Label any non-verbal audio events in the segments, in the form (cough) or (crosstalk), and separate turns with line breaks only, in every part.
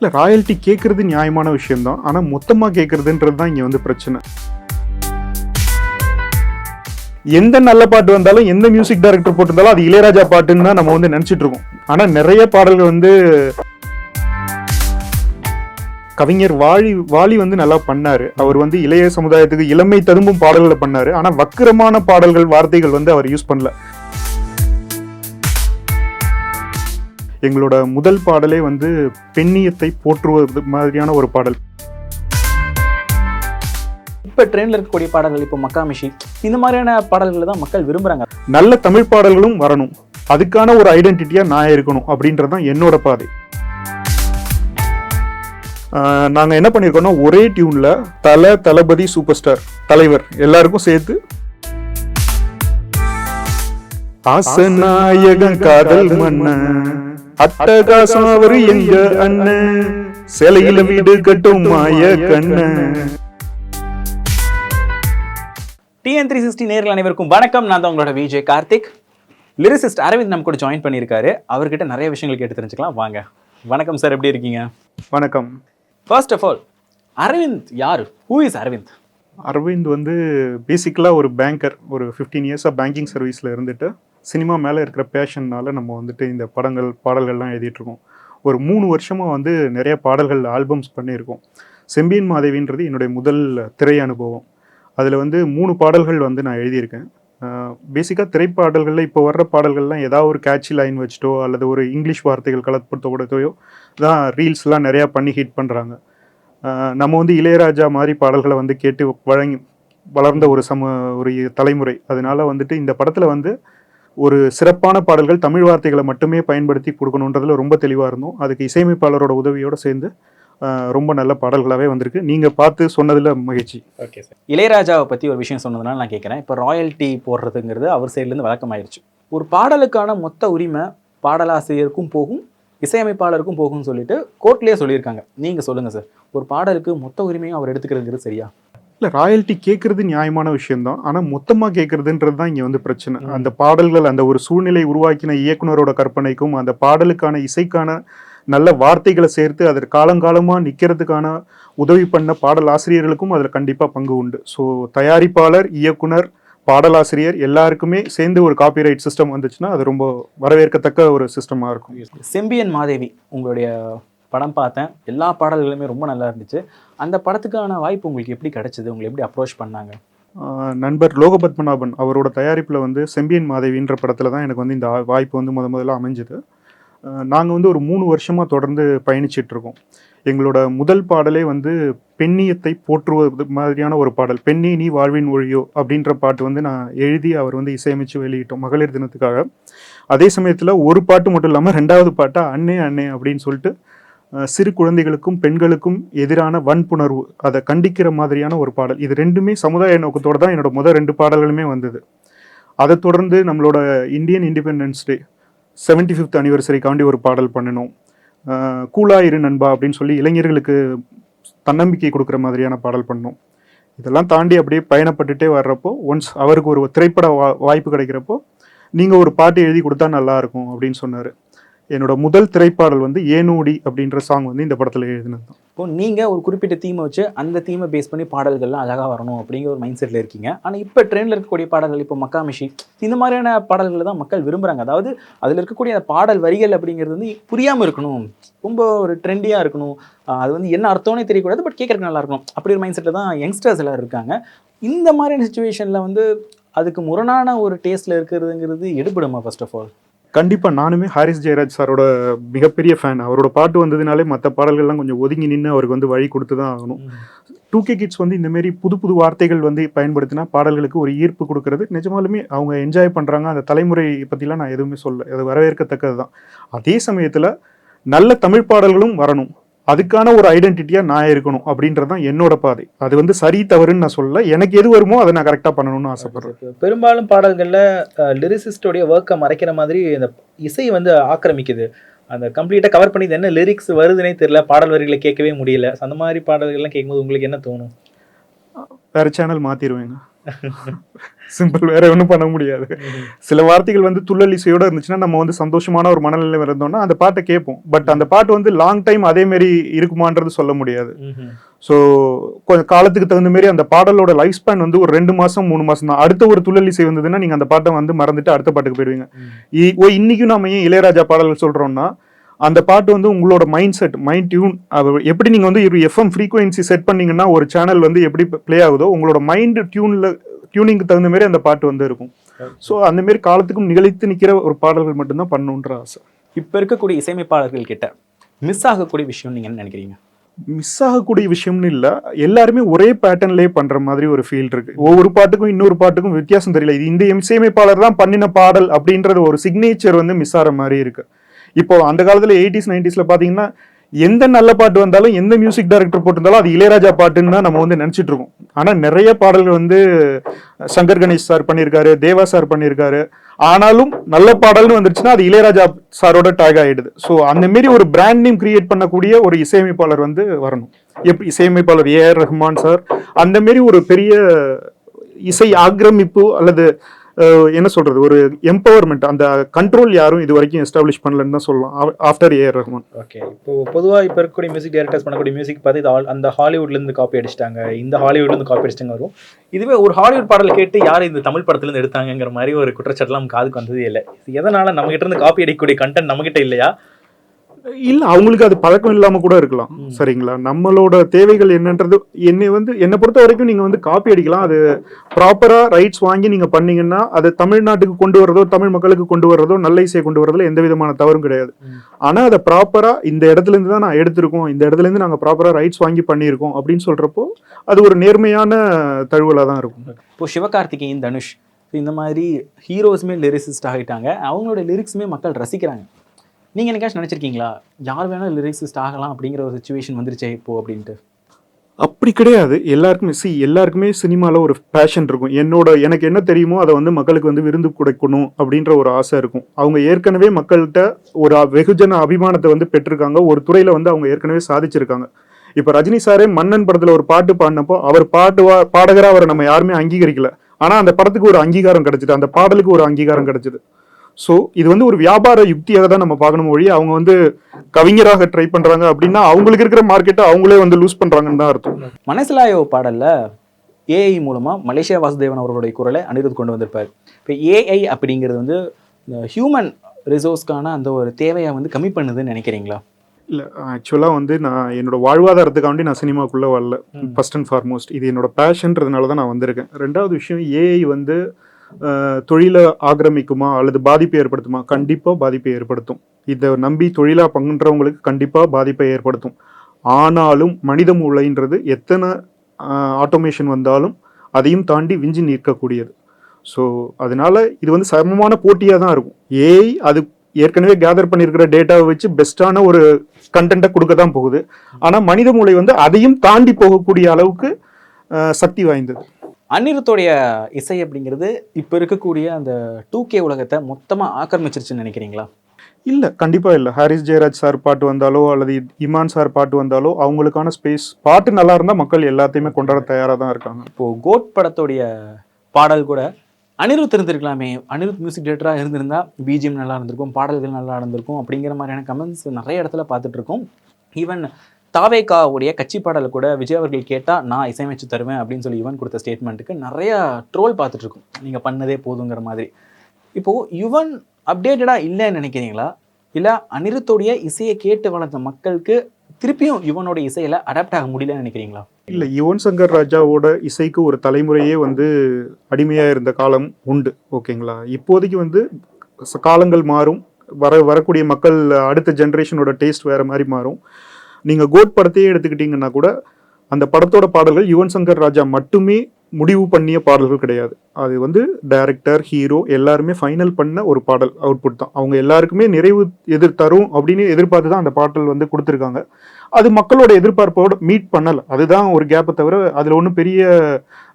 இல்லை ராயல்ட்டி கேட்குறது நியாயமான விஷயம்தான். ஆனால் மொத்தமாக கேட்குறதுன்றது தான் இங்கே வந்து பிரச்சனை. எந்த நல்ல பாட்டு வந்தாலும் எந்த மியூசிக் டைரக்டர் போட்டிருந்தாலும் அது இளையராஜா பாட்டுன்னு தான் நம்ம வந்து நினச்சிட்டு இருக்கோம். ஆனால் நிறைய பாடல்கள் வந்து கவிஞர் வாழி வாலி வந்து நல்லா பண்ணாரு. அவர் வந்து இளைய சமுதாயத்துக்கு இளமை ததும்பும் பாடல்களை பண்ணாரு. ஆனால் வக்கிரமான பாடல்கள் வார்த்தைகள் வந்து அவர் யூஸ் பண்ணல. எங்களோட முதல் பாடலே வந்து பெண்ணியத்தை போற்றுவது மாதிரியான ஒரு பாடல்.
இப்போ ட்ரெயினில் இருக்கக்கூடிய பாடல்கள் இப்போ மக்காமிஷி இந்த மாதிரியான பாடல்களை தான் மக்கள் விரும்புறாங்க.
நல்ல தமிழ் பாடல்களும் வரணும். அதுக்கான ஒரு ஐடென்டிட்டியா நான் இருக்கணும் அப்படின்றது தான் என்னோட பாதை. ஆஹ் நாங்க என்ன பண்ணியிருக்கோம்னா ஒரே டியூன்ல தல தளபதி சூப்பர் ஸ்டார் தலைவர் எல்லாருக்கும் சேர்த்து ஆசநாயகன் காதல் மன்னன் அட்டகாசம் அவரு எங்க அண்ணன் சிலையில வீடு கட்டும் மாய கண்ணன்
டிஎன் த்ரீ சிக்ஸ்டி நேரில் அனைவருக்கும் வணக்கம். நான் தான் உங்களோட விஜய் கார்த்திக். லிரிசிஸ்ட் அரவிந்த் நம்ம கூட ஜாயின் பண்ணியிருக்காரு. அவர்கிட்ட நிறைய விஷயங்கள் கேட்டு தெரிஞ்சுக்கலாம். வாங்க. வணக்கம் சார். எப்படி இருக்கீங்க?
வணக்கம்.
ஃபர்ஸ்ட் ஆஃப் ஆல் அரவிந்த் யார்? Who is Aravind?
அரவிந்த் வந்து பேசிக்கலாக ஒரு பேங்கர் ஒரு ஃபிஃப்டீன் இயர்ஸாக பேங்கிங் சர்வீஸில் இருந்துட்டு சினிமா மேலே இருக்கிற பேஷன்னால் நம்ம வந்துட்டு இந்த படங்கள் பாடல்கள்லாம் எழுதிட்டுருக்கோம். ஒரு மூணு வருஷமாக வந்து நிறைய பாடல்கள் ஆல்பம்ஸ் பண்ணியிருக்கோம். செம்பியன் மாதேவின்றது என்னுடைய முதல் திரை அனுபவம். அதில் வந்து மூணு பாடல்கள் வந்து நான் எழுதியிருக்கேன். பேசிக்காக திரைப்பாடல்களில் இப்போ வர்ற பாடல்கள்லாம் ஏதாவது ஒரு கேட்சி லைன் வச்சுட்டோ அல்லது ஒரு இங்கிலீஷ் வார்த்தைகள் கலப்படுத்தக்கூடத்தையோ தான் ரீல்ஸ்லாம் நிறையா பண்ணி ஹிட் பண்ணுறாங்க நம்ம வந்து இளையராஜா மாதிரி பாடல்களை வந்து கேட்டு வழங்கி வளர்ந்த ஒரு சம ஒரு தலைமுறை. அதனால வந்துட்டு இந்த படத்தில் வந்து ஒரு சிறப்பான பாடல்கள் தமிழ் வார்த்தைகளை மட்டுமே பயன்படுத்தி கொடுக்கணுன்றதுல ரொம்ப தெளிவாக இருந்தோம். அதுக்கு இசையமைப்பாளரோட உதவியோடு சேர்ந்து ரொம்ப நல்ல பாடல்களாகவே வந்திருக்கு. நீங்கள் பார்த்து சொன்னதில் மகிழ்ச்சி.
Okay sir. இளையராஜாவை பற்றி ஒரு விஷயம் சொன்னதுனால நான் கேட்குறேன் இப்போ ராயல்ட்டி போடுறதுங்கிறது அவர் சைட்லேருந்து வழக்கமாயிருச்சு. ஒரு பாடலுக்கான மொத்த உரிமை பாடலாசிரியருக்கும் போகும் இசையமைப்பாளருக்கும் போகும்னு சொல்லிட்டு கோர்ட்லேயே சொல்லியிருக்காங்க. நீங்கள் சொல்லுங்கள் சார். ஒரு பாடலுக்கு மொத்த உரிமையும் அவர் எடுத்துக்கிறதுங்கிறது சரியா?
இல்லை ராயல்ட்டி கேட்குறது நியாயமான விஷயம்தான். ஆனால் மொத்தமாக கேட்குறதுன்றது தான் இங்கே வந்து பிரச்சனை. அந்த பாடல்கள் அந்த ஒரு சூழ்நிலை உருவாக்கின இயக்குனரோட கற்பனைக்கும் அந்த பாடலுக்கான இசைக்கான நல்ல வார்த்தைகளை சேர்த்து அதற்கு காலங்காலமாக நிற்கிறதுக்கான உதவி பண்ண பாடல் ஆசிரியர்களுக்கும் அதில் கண்டிப்பாக பங்கு உண்டு. ஸோ தயாரிப்பாளர் இயக்குனர் பாடலாசிரியர் எல்லாருக்குமே சேர்ந்து ஒரு காப்பிரைட் சிஸ்டம் வந்துச்சுன்னா அது ரொம்ப வரவேற்கத்தக்க ஒரு சிஸ்டமாக இருக்கும்.
செம்பியன் மாதேவி உங்களுடைய படம் பார்த்தேன். எல்லா பாடல்களுமே ரொம்ப நல்லா இருந்துச்சு. அந்த படத்துக்கான வாய்ப்பு உங்களுக்கு எப்படி கிடைச்சது? உங்களை எப்படி அப்ரோச் பண்ணாங்க?
நண்பர் லோகபத்மநாபன் அவரோட தயாரிப்பில் வந்து செம்பியன் மாதவின்ற படத்தில் தான் எனக்கு வந்து இந்த வாய்ப்பு வந்து முத முதல்ல அமைஞ்சுது. நாங்கள் வந்து ஒரு மூணு வருஷமாக தொடர்ந்து பயணிச்சிட்டு இருக்கோம் எங்களோட முதல் பாடலே வந்து பெண்ணியத்தை போற்றுவது மாதிரியான ஒரு பாடல். பெண்ணி நீ வாழ்வின் ஒழியோ அப்படின்ற பாட்டு வந்து நான் எழுதி அவர் வந்து இசையமைச்சு வெளியிட்டோம் மகளிர் தினத்துக்காக. அதே சமயத்தில் ஒரு பாட்டு மட்டும் இல்லாமல் ரெண்டாவது பாட்டா அண்ணே அண்ணே அப்படின்னு சொல்லிட்டு சிறு குழந்தைகளுக்கும் பெண்களுக்கும் எதிரான வன்புணர்வு அதை கண்டிக்கிற மாதிரியான ஒரு பாடல். இது ரெண்டுமே சமுதாய நோக்கத்தோடு தான் என்னோட முதல் ரெண்டு பாடல்களுமே வந்தது. அதை தொடர்ந்து நம்மளோட Indian independence day seventy fifth அனிவர்சரிக்காண்டி ஒரு பாடல் பண்ணணும் கூலாயிரு கூலா இரு நண்பா அப்படின்னு சொல்லி இளைஞர்களுக்கு தன்னம்பிக்கை கொடுக்குற மாதிரியான பாடல் பண்ணோம் இதெல்லாம் தாண்டி அப்படியே பயணப்பட்டுட்டே வர்றப்போ ஒன்ஸ் அவருக்கு ஒரு திரைப்பட வா வாய்ப்பு கிடைக்கிறப்போ நீங்கள் ஒரு பாட்டு எழுதி கொடுத்தா நல்லாயிருக்கும் அப்படின்னு சொன்னார். என்னோட முதல் திரைப்பாடல் வந்து ஏனோடி அப்படின்ற சாங் வந்து இந்த படத்தில் எழுதினது. தான்
இப்போ நீங்கள் ஒரு குறிப்பிட்ட தீமை வச்சு அந்த தீமை பேஸ் பண்ணி பாடல்கள்லாம் அழகாக வரணும் அப்படிங்கிற ஒரு மைண்ட் செட்டில் இருக்கீங்க. ஆனால் இப்போ ட்ரெண்டில் இருக்கக்கூடிய பாடல்கள் இப்போ மக்காமிஷி இந்த மாதிரியான பாடல்களை தான் மக்கள் விரும்புகிறாங்க அதாவது அதில் இருக்கக்கூடிய அந்த பாடல் வரிகள் அப்படிங்கிறது வந்து புரியாமல் இருக்கணும். ரொம்ப ஒரு ட்ரெண்டியாக இருக்கணும். அது வந்து என்ன அர்த்தம்னே தெரியக்கூடாது பட் கேட்கறதுக்கு நல்லா இருக்கணும். அப்படி ஒரு மைண்ட் செட்டில் தான் யங்ஸ்டர்ஸ் எல்லாம் இருக்காங்க. இந்த மாதிரியான சுச்சுவேஷனில் வந்து அதுக்கு முரணான ஒரு டேஸ்ட்டில் இருக்கிறதுங்கிறது எடுபடுமா ஃபர்ஸ்ட் ஆஃப் ஆல்
கண்டிப்பாக நானுமே ஹாரிஸ் ஜெயராஜ் சாரோட மிகப்பெரிய ஃபேன் அவரோட பாட்டு வந்ததுனாலே மற்ற பாடல்கள்லாம் கொஞ்சம் ஒதுங்கி நின்று அவருக்கு வந்து வழி கொடுத்து தான் ஆகணும் டூ கே கிட்ஸ் வந்து இந்த மாதிரி புது புது வார்த்தைகள் வந்து பயன்படுத்தினா பாடல்களுக்கு ஒரு ஈர்ப்பு கொடுக்கறது. நிஜமாலுமே அவங்க என்ஜாய் பண்ணுறாங்க அந்த தலைமுறை பற்றிலாம் நான் எதுவுமே சொல்ல அது வரவேற்கத்தக்கது தான் அதே சமயத்தில் நல்ல தமிழ் பாடல்களும் வரணும். அதுக்கான ஒரு ஐடென்டிட்டியாக நான் இருக்கணும் அப்படின்றது தான் என்னோட பாதை. அது வந்து சரி தவறுன்னு நான் சொல்ல எனக்கு எது வருமோ அதை நான் கரெக்டாக பண்ணணும்னு ஆசைப்படுறேன்.
பெரும்பாலும் பாடல்களில் லிரிசிஸ்டோடைய ஒர்க்கை மறைக்கிற மாதிரி இந்த இசை வந்து ஆக்கிரமிக்குது. அந்த கம்ப்ளீட்டாக கவர் பண்ணி என்ன லிரிக்ஸ் வருதுன்னே தெரியல. பாடல் வரிகளை கேட்கவே முடியல. அந்த மாதிரி பாடல்கள்லாம் கேட்கும்போது உங்களுக்கு என்ன தோணும்?
வேறு சேனல் மாற்றிடுவேங்க (laughs) சிம்பிள் வேற ஒன்றும் பண்ண முடியாது. சில வார்த்தைகள் வந்து துள்ளல் இசையோட இருந்துச்சுன்னா நம்ம வந்து சந்தோஷமான ஒரு மனநிலை இருந்தோம்னா அந்த பாட்டை கேட்போம். பட் அந்த பாட்டு வந்து லாங் டைம் அதே மாதிரி இருக்குமான்றது சொல்ல முடியாது. ஸோ கொஞ்சம் காலத்துக்கு தகுந்த மாதிரி அந்த பாடலோட லைஃப் ஸ்பேன் வந்து ஒரு ரெண்டு மாசம் மூணு மாசம் தான். அடுத்த ஒரு துள்ளல் இசை வந்ததுன்னா நீங்க அந்த பாட்டை வந்து மறந்துட்டு அடுத்த பாட்டுக்கு போயிடுவீங்க. இ- ஓ இன்னைக்கும் நாம ஏன் இளையராஜா பாடல்கள் சொல்றோம்னா அந்த பாட்டு வந்து உங்களோட மைண்ட் செட் மைண்ட் டியூன் எப்படி நீங்க வந்து ஒரு எஃப்எம் ஃப்ரீக்வன்சி செட் பண்ணீங்கன்னா ஒரு சேனல் வந்து எப்படி ப்ளே ஆகுதோ உங்களோட மைண்ட் டியூன்ல டியூனிங்க்கு தகுந்த மாதிரி அந்த பாட்டு வந்து இருக்கும். ஸோ அந்த மாதிரி காலத்துக்கும் நிகழ்த்து நிக்கிற ஒரு பாடல்கள் மட்டும்தான் பண்ணணுன்ற ஆசை.
இப்போ இருக்கக்கூடிய இசையமைப்பாளர்கள் கிட்ட மிஸ் ஆகக்கூடிய விஷயம் நீங்க என்ன நினைக்கிறீங்க?
மிஸ் ஆகக்கூடிய விஷயம்னு இல்லை எல்லாருமே ஒரே பேட்டர்ன்லேயே பண்ற மாதிரி ஒரு ஃபீல் இருக்கு. ஒவ்வொரு பாட்டுக்கும் இன்னொரு பாட்டுக்கும் வித்தியாசம் தெரியல. இது இந்த இசையமைப்பாளர் தான் பண்ணின பாடல் அப்படின்றது ஒரு சிக்னேச்சர் வந்து மிஸ் ஆகிற மாதிரி இருக்கு. இப்போ அந்த காலத்துல எயிட்டிஸ் நைன்டிஸ்ல பாத்தீங்கன்னா எந்த நல்ல பாட்டு வந்தாலும் எந்த மியூசிக் டைரக்டர் போட்டிருந்தாலும் அது இளையராஜா பாட்டுன்னு தான் நம்ம வந்து நினைச்சிட்டு இருக்கோம். நிறைய பாடல்கள் வந்து சங்கர் கணேஷ் சார் பண்ணியிருக்காரு தேவா சார் பண்ணியிருக்காரு. ஆனாலும் நல்ல பாடல்னு வந்துருச்சுன்னா அது இளையராஜா சாரோட டேக் ஆகிடுது ஸோ அந்த மாரி ஒரு பிராண்ட் நேம் கிரியேட் பண்ணக்கூடிய ஒரு இசையமைப்பாளர் வந்து வரணும். எப்படி இசையமைப்பாளர் ஏஆர் ரஹ்மான் சார். அந்த மாரி ஒரு பெரிய இசை ஆக்கிரமிப்பு அல்லது என்ன சொல்றது? ஒரு எம்பவர்மெண்ட் அந்த கண்ட்ரோல் யாரும் இது வரைக்கும் எஸ்டாப்ளிஷ் பண்ணலன்னு தான் சொல்லலாம். ஆஃப்டர் ஏஆர் ரஹ்மான்
ஓகே இப்போ பொதுவா இப்போ இருக்கக்கூடிய மியூசிக் டைரக்டர்ஸ் பண்ணக்கூடிய மியூசிக் பார்த்து இது அந்த ஹாலிவுட்ல இருந்து காப்பி அடிச்சிட்டாங்க. இந்த ஹாலிவுட்ல இருந்து காப்பி அடிச்சிட்டாங்க வரும். இதுவே ஒரு ஹாலிவுட் பாடல் கேட்டு யார் இந்த தமிழ் படத்துலேருந்து எடுத்தாங்கிற எடுத்தாங்கங்கிற மாதிரி ஒரு குற்றச்சாட்டுலாம் காதுக்கு வந்ததே இல்லை. இது எதனால நம்மகிட்ட இருந்து காப்பி அடிக்கக்கூடிய கண்டென்ட் நம்ம கிட்ட இல்லையா?
இல்ல அவங்களுக்கு அது பழக்கம் இல்லாம கூட இருக்கலாம். சரிங்களா? நம்மளோட தேவைகள் என்னன்றது என்னை வந்து என்னை பொறுத்த வரைக்கும் நீங்க வந்து காப்பி அடிக்கலாம். அது ப்ராப்பரா ரைட்ஸ் வாங்கி நீங்க பண்ணீங்கன்னா அது தமிழ்நாட்டுக்கு கொண்டு வரதோ தமிழ் மக்களுக்கு கொண்டு வரதோ நல்ல இசையை கொண்டு வரதுல எந்த விதமான தவறும் கிடையாது.
ம்.
ஆனா அதை ப்ராப்பரா இந்த இடத்துல இருந்து தான் நான் எடுத்திருக்கோம். இந்த இடத்துல இருந்து நாங்க ப்ராப்பரா ரைட்ஸ் வாங்கி பண்ணியிருக்கோம் அப்படின்னு சொல்றப்போ அது ஒரு நேர்மையான தழுவலா தான் இருக்கும்.
இப்போ சிவகார்த்திகேயன் தனுஷ் இந்த மாதிரி ஹீரோஸுமே லிரிசிஸ்ட் ஆகிட்டாங்க அவங்களோட லிரிக்ஸுமே மக்கள் ரசிக்கிறாங்க. நீங்கள் என்னைக்காச்சும் நினச்சிருக்கீங்களா? யார் வேணாலும் லிரிக்ஸிஸ்ட் ஆகலாம் அப்படிங்கிற ஒரு சுச்சுவேஷன் வந்துருச்சே இப்போ அப்படின்ட்டு?
அப்படி கிடையாது. எல்லாருக்குமே சி எல்லாருக்குமே சினிமாவில் ஒரு பேஷன் இருக்கும். என்னோட எனக்கு என்ன தெரியுமோ அதை வந்து மக்களுக்கு வந்து விருந்து கொடுக்கணும் அப்படின்ற ஒரு ஆசை இருக்கும். அவங்க ஏற்கனவே மக்கள்கிட்ட ஒரு வெகுஜன அபிமானத்தை வந்து பெற்றிருக்காங்க. ஒரு துறையில் வந்து அவங்க ஏற்கனவே சாதிச்சிருக்காங்க. இப்போ ரஜினி சாரே மன்னன் படத்தில் ஒரு பாட்டு பாடினப்போ அவர் பாட்டுவா பாடகராக அவரை நம்ம யாருமே அங்கீகரிக்கல. ஆனால் அந்த படத்துக்கு ஒரு அங்கீகாரம் கிடச்சிது. அந்த பாடலுக்கு ஒரு அங்கீகாரம் கிடச்சிது. ஸோ இது வந்து ஒரு வியாபார யுக்தியாக தான் நம்ம பார்க்கணும் மொழி அவங்க வந்து கவிஞராக ட்ரை பண்றாங்க அப்படின்னா அவங்களுக்கு இருக்கிற மார்க்கெட்டை அவங்களே வந்து லூஸ் பண்றாங்கன்னு தான் அர்த்தம்.
மனசிலாயோ பாடல்ல ஏஐ மூலமா மலேசியா வாசுதேவன் அவர்களுடைய குரலை அனிருத் கொண்டு வந்திருப்பார். இப்போ ஏஐ அப்படிங்கிறது வந்து ஹியூமன் ரிசோர்ஸ்க்கான அந்த ஒரு தேவையை வந்து கம்மி பண்ணுதுன்னு நினைக்கிறீங்களா?
இல்லை ஆக்சுவலாக வந்து நான் என்னோட வாழ்வாதாரத்துக்காண்டி நான் சினிமாக்குள்ளே வரல. ஃபர்ஸ்ட் அண்ட் ஃபார்மோஸ்ட் இது என்னோட பேஷன்றதுனால தான் நான் வந்திருக்கேன். ரெண்டாவது விஷயம் ஏஐ வந்து தொழிலை ஆக்கிரமிக்குமா அல்லது பாதிப்பை ஏற்படுத்துமா? கண்டிப்பாக பாதிப்பை ஏற்படுத்தும். இதை நம்பி தொழிலாக பங்குன்றவங்களுக்கு கண்டிப்பாக பாதிப்பை ஏற்படுத்தும். ஆனாலும் மனித மூளைன்றது எத்தனை ஆட்டோமேஷன் வந்தாலும் அதையும் தாண்டி விஞ்சி நிற்கக்கூடியது. ஸோ அதனால இது வந்து சமமான போட்டியாக தான் இருக்கும். ஏஐ அது ஏற்கனவே கேதர் பண்ணியிருக்கிற டேட்டாவை வச்சு பெஸ்ட்டான ஒரு கண்டென்ட்டை கொடுக்க தான் போகுது. ஆனால் மனித மூளை வந்து அதையும் தாண்டி போகக்கூடிய அளவுக்கு சக்தி வாய்ந்தது.
அனிருத்தோடைய இசை அப்படிங்கிறது இப்போ இருக்கக்கூடிய அந்த டூ கே உலகத்தை மொத்தமாக ஆக்கிரமிச்சிருச்சுன்னு நினைக்கிறீங்களா?
இல்லை கண்டிப்பாக இல்லை. ஹாரிஸ் ஜெயராஜ் சார் பாட்டு வந்தாலோ அல்லது இமான் சார் பாட்டு வந்தாலோ அவங்களுக்கான ஸ்பேஸ் பாட்டு நல்லா இருந்தால் மக்கள் எல்லாத்தையுமே கொண்டாட தயாராக தான் இருக்காங்க.
இப்போ கோட் படத்துடைய பாடல் கூட அனிருத் இருந்திருக்கலாமே. அனிருத் மியூசிக் டேரக்டராக இருந்திருந்தா பிஜிஎம் நல்லா இருந்திருக்கும் பாடல்கள் நல்லா இருந்திருக்கும் அப்படிங்கிற மாதிரியான கமெண்ட்ஸ் நிறைய இடத்துல பார்த்துட்டு இருக்கோம். ஈவன் தாவேகாவுடைய கட்சி பாடலை கூட விஜய் அவர்கள் கேட்டால் நான் இசையமைச்சு தருவேன் அப்படின்னு சொல்லி யுவன் கொடுத்த ஸ்டேட்மெண்ட்டுக்கு நிறைய ட்ரோல் பார்த்துட்ருக்கும். நீங்கள் பண்ணதே போதுங்கிற மாதிரி. இப்போது யுவன் அப்டேட்டடாக இல்லைன்னு நினைக்கிறீங்களா? இல்லை அனிருத்தோடைய இசையை கேட்டு வளர்ந்த மக்களுக்கு திருப்பியும் யுவனோட இசையில் அடாப்ட் ஆக முடியலன்னு நினைக்கிறீங்களா?
இல்லை யுவன் சங்கர் ராஜாவோட இசைக்கு ஒரு தலைமுறையே வந்து அடிமையாக இருந்த காலம் உண்டு ஓகேங்களா? இப்போதைக்கு வந்து காலங்கள் மாறும். வர வரக்கூடிய மக்கள் அடுத்த ஜென்ரேஷனோட டேஸ்ட் வேற மாதிரி மாறும். நீங்கள் கோட் படத்தையே எடுத்துக்கிட்டிங்கன்னா கூட அந்த படத்தோட பாடல்கள் யுவன் சங்கர் ராஜா மட்டுமே முடிவு பண்ணிய பாடல்கள் கிடையாது. அது வந்து டைரக்டர் ஹீரோ எல்லாருமே ஃபைனல் பண்ண ஒரு பாடல் அவுட்புட் தான். அவங்க எல்லாருக்குமே நிறைவு எதிர் தரும் அப்படின்னு எதிர்பார்த்து தான் அந்த பாடல் வந்து கொடுத்துருக்காங்க. அது மக்களோட எதிர்பார்ப்போட மீட் பண்ணலை. அதுதான் ஒரு கேப்பை தவிர அதில் ஒன்றும் பெரிய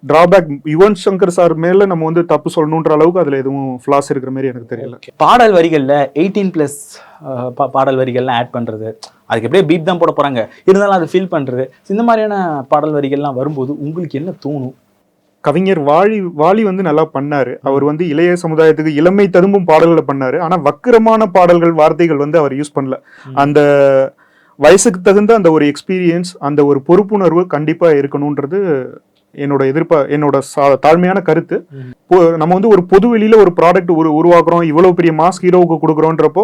டிராபேக் யுவன் சங்கர் சார் மேலே நம்ம வந்து தப்பு சொல்லணுன்ற அளவுக்கு அதில் எதுவும் ஃப்ளாஸ் இருக்கிற மாதிரி எனக்கு தெரியல.
பாடல் வரிகளில் எயிட்டீன் ப்ளஸ் பாடல் வரிகள்லாம் ஆட் பண்ணுறது அதுக்கு எப்படியே பீட் தான் போட போகிறாங்க இருந்தாலும் அதை ஃபீல் பண்ணுறது இந்த மாதிரியான பாடல் வரிகள்லாம் வரும்போது உங்களுக்கு என்ன தோணும்?
கவிஞர் வாழி வாலி வந்து நல்லா பண்ணாரு. அவர் வந்து இளைய சமுதாயத்துக்கு இளமை ததும்பும் பாடல்களை பண்ணாரு. ஆனா வக்கிரமான பாடல்கள் வார்த்தைகள் வந்து அவர் யூஸ் பண்ணல. அந்த வயசுக்கு தகுந்த அந்த ஒரு எக்ஸ்பீரியன்ஸ் அந்த ஒரு பொறுப்புணர்வு கண்டிப்பா இருக்கணும்ன்றது என்னோட எதிர்ப்பா என்னோட தாழ்மையான கருத்து. நம்ம வந்து ஒரு பொது வெளியில ஒரு ப்ராடக்ட் ஒரு உருவாக்குறோம் இவ்வளவு பெரிய மாஸ் ஹீரோவுக்கு கொடுக்குறோன்றப்போ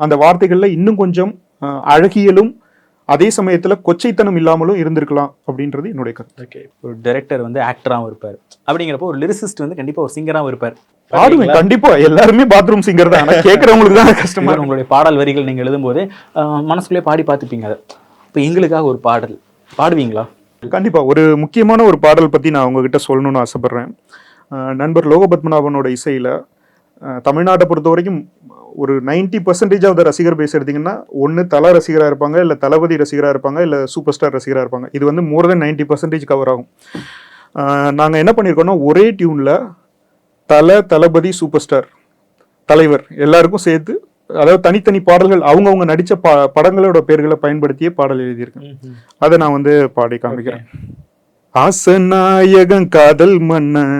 அந்த வார்த்தைகள்ல இன்னும் கொஞ்சம் அழகியலும் அதே சமயத்துல கொச்சைத்தனம் இல்லாமலும் இருந்திருக்கலாம் அப்படின்றது என்னுடைய கருத்து.
ஓகே
ஒரு டைரக்டர் வந்து ஆக்டராகவும் இருப்பார். அப்படிங்கிறப்போ ஒரு லிரிசிஸ்ட் வந்து கண்டிப்பாக ஒரு சிங்கராகவும் இருப்பார்.
பாடுவேன் கண்டிப்பா. எல்லாருமே பாத்ரூம் சிங்கர் தான். கேட்கறவங்களுக்கு தான் கஷ்டமா
உங்களுடைய பாடல் வரிகள் நீங்கள் எழுதும்போது மனசுக்குள்ளே பாடி பார்த்துப்பீங்க அதை. இப்போ எங்களுக்காக ஒரு பாடல். பாடுவீங்களா?
கண்டிப்பா. ஒரு முக்கியமான ஒரு பாடல் பத்தி நான் உங்ககிட்ட சொல்லணும்னு ஆசைப்படுறேன். நண்பர் லோகபத்மநாபனோட இசையில தமிழ்நாட்டை பொறுத்த வரைக்கும் ஒரு நைன்டி பர்சன்டேஜ் ஆஃப் த ரசிகர் பேஸ் எடுத்தீங்கன்னா ஒன்று தல ரசிகராக இருப்பாங்க இல்லை தளபதி ரசிகராக இருப்பாங்க இல்லை சூப்பர் ஸ்டார் ரசிகராக இருப்பாங்க. இது வந்து more than ninety percentage cover ஆகும். நாங்கள் என்ன பண்ணியிருக்கோம்னா ஒரே டியூனில் தல தளபதி சூப்பர் ஸ்டார் தலைவர் எல்லாருக்கும் சேர்த்து அதாவது தனித்தனி பாடல்கள் அவங்கவுங்க நடித்த பா படங்களோட பேர்களை பயன்படுத்தியே பாடல் எழுதியிருக்கேன். அதை நான் வந்து பாடி காமிக்கிறேன். ஆசநாயகன் காதல் மன்னன்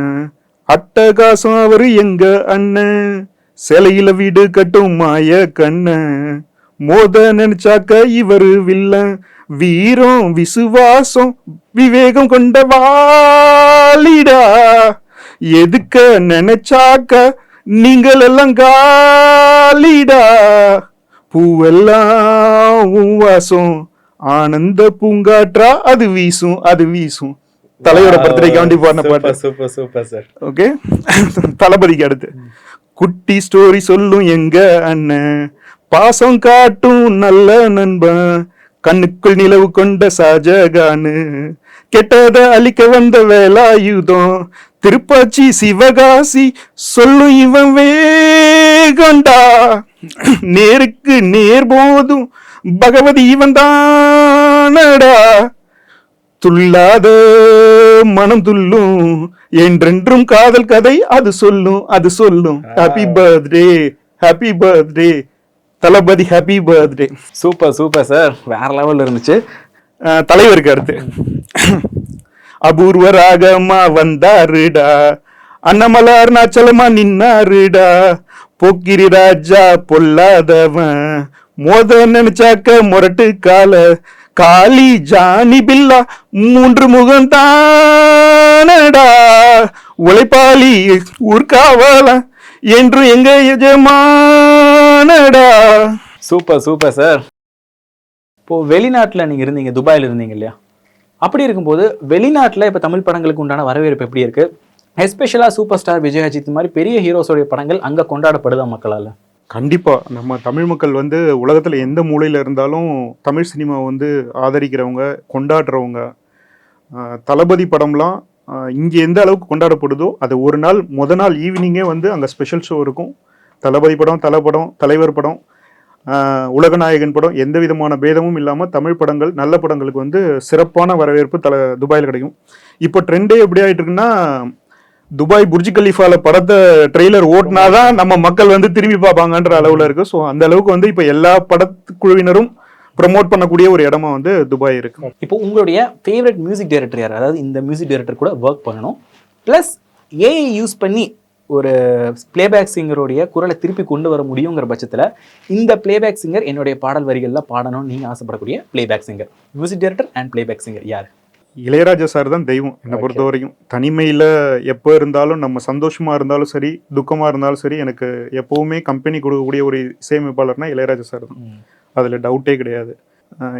அட்டகாசம் அவரு எங்க அண்ணன் சிலையில வீடு கட்டும் மாய கண்ண. மோத நினைச்சாக்க இவரு வில்லன் வீரம் விசுவாசம் விவேகம் கொண்ட வாலிடா. எதுக்க நினைச்சாக்க நீங்கள் எல்லாம் காலிடா? பூவெல்லாம் வாசம். ஆனந்த பூங்காற்றா அது வீசும் அது வீசும். தலைவர பர்த்டேக்காண்டி பாடின பாட்டு.
Super super sir.
ஓகே? தளபதிக்கு அடுத்து. குட்டி ஸ்டோரி சொல்லும் எங்க அண்ணன் பாசம் காட்டும் நல்ல நண்பன் கண்ணுக்குள் நிலவு கொண்ட ஷாஜகானு. கெட்டத அழிக்க வந்த வேலாயுதம் திருப்பாச்சி சிவகாசி சொல்லும் இவன் வேகண்டா. நேருக்கு நேர் போதும் பகவதி இவன் தானடா துள்ளாத மனம் துள்ளும். என்றென்றும் காதல் கதை அது சொல்லும் அது சொல்லும். Happy birthday happy birthday Thalapathy happy birthday
super super sir வேற லெவலில் இருந்துச்சு.
தலைவருக்கு அடுத்து. அபூர்வ ராகமா வந்தாருடா. அண்ணமலை அருணாச்சலமா நின்னாருடா. போக்கிரி ராஜா பொல்லாதவன். மோத நினைச்சாக்க முரட்டு கால காளி ஜானி பில்லா மூன்று முகம் தானடா உழைப்பாளி ஊர்காவலா என்று எங்க எஜமானடா.
Super super sir. இப்போ வெளிநாட்டில் நீங்கள் இருந்தீங்க துபாயில் இருந்தீங்க இல்லையா? அப்படி இருக்கும்போது வெளிநாட்டில் இப்போ தமிழ் படங்களுக்கு உண்டான வரவேற்பு எப்படி இருக்குது எஸ்பெஷலாக சூப்பர் ஸ்டார் விஜய் அஜித் மாதிரி பெரிய ஹீரோஸோடைய படங்கள் அங்கே கொண்டாடப்படுதா மக்களால்?
கண்டிப்பாக நம்ம தமிழ் மக்கள் வந்து உலகத்தில் எந்த மூலையில் இருந்தாலும் தமிழ் சினிமாவை வந்து ஆதரிக்கிறவங்க கொண்டாடுறவங்க தளபதி படம்லாம் இங்கே எந்த அளவுக்கு கொண்டாடப்படுதோ அது ஒரு நாள் முத நாள் ஈவினிங்கே வந்து அங்கே ஸ்பெஷல் ஷோ இருக்கும். தளபதி படம் தலை படம் தலைவர் படம் உலகநாயகன் படம் எந்த விதமான பேதமும் இல்லாமல் தமிழ் படங்கள் நல்ல படங்களுக்கு வந்து சிறப்பான வரவேற்பு தல துபாயில் கிடைக்கும். இப்போ ட்ரெண்டே எப்படி ஆகிட்டு இருக்குன்னா துபாய் புர்ஜ் கலீஃபால படத்தை ட்ரெய்லர் ஓட்டினாதான் நம்ம மக்கள் வந்து திரும்பி பார்ப்பாங்கன்ற அளவுல இருக்கு. ஸோ அந்த அளவுக்கு வந்து இப்போ எல்லா படக்குழுவினரும் ப்ரமோட் பண்ணக்கூடிய ஒரு இடமா வந்து துபாய் இருக்கு.
இப்போ உங்களுடைய ஃபேவரட் மியூசிக் டைரக்டர் யார்? அதாவது இந்த மியூசிக் டைரக்டர் கூட ஒர்க் பண்ணணும். ப்ளஸ் ஏஐ யூஸ் பண்ணி ஒரு பிளேபேக் சிங்கருடைய குரலை திருப்பி கொண்டு வர முடியுங்கிற பட்சத்தில் இந்த பிளேபேக் சிங்கர் என்னுடைய பாடல் வரிகளில் பாடணும்னு நீங்கள் ஆசைப்படக்கூடிய playback singer music director and playback singer யார்?
இளையராஜா சார் தான் தெய்வம். என்னை பொறுத்த வரைக்கும் தனிமையில எப்போ இருந்தாலும் நம்ம சந்தோஷமா இருந்தாலும் சரி துக்கமா இருந்தாலும் சரி எனக்கு எப்பவுமே கம்பெனி கொடுக்கக்கூடிய ஒரு இசையமைப்பாளர்னா இளையராஜா சார் தான். அதில் டவுட்டே கிடையாது.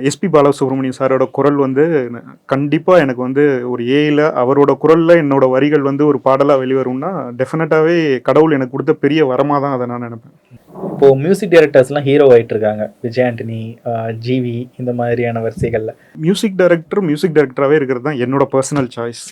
எஸ்பி பாலசுப்ரமணியம் சாரோட குரல் வந்து கண்டிப்பா எனக்கு வந்து ஒரு ஏல அவரோட குரல்ல என்னோட வரிகள் வந்து ஒரு பாடலா வெளிவரும்னா டெஃபினட்டாவே கடவுள் எனக்கு கொடுத்த பெரிய வரமா தான் அதை நான் நினைப்பேன்.
இப்போ மியூசிக் டைரக்டர்ஸ்லாம் ஹீரோ ஆயிட்டு இருக்காங்க. விஜய் ஆண்டனி ஜிவி இந்த மாதிரியான வரிசைகள்ல.
மியூசிக் டைரக்டர் மியூசிக் டைரக்டராகவே இருக்கிறது தான் என்னோட பர்சனல் சாய்ஸ்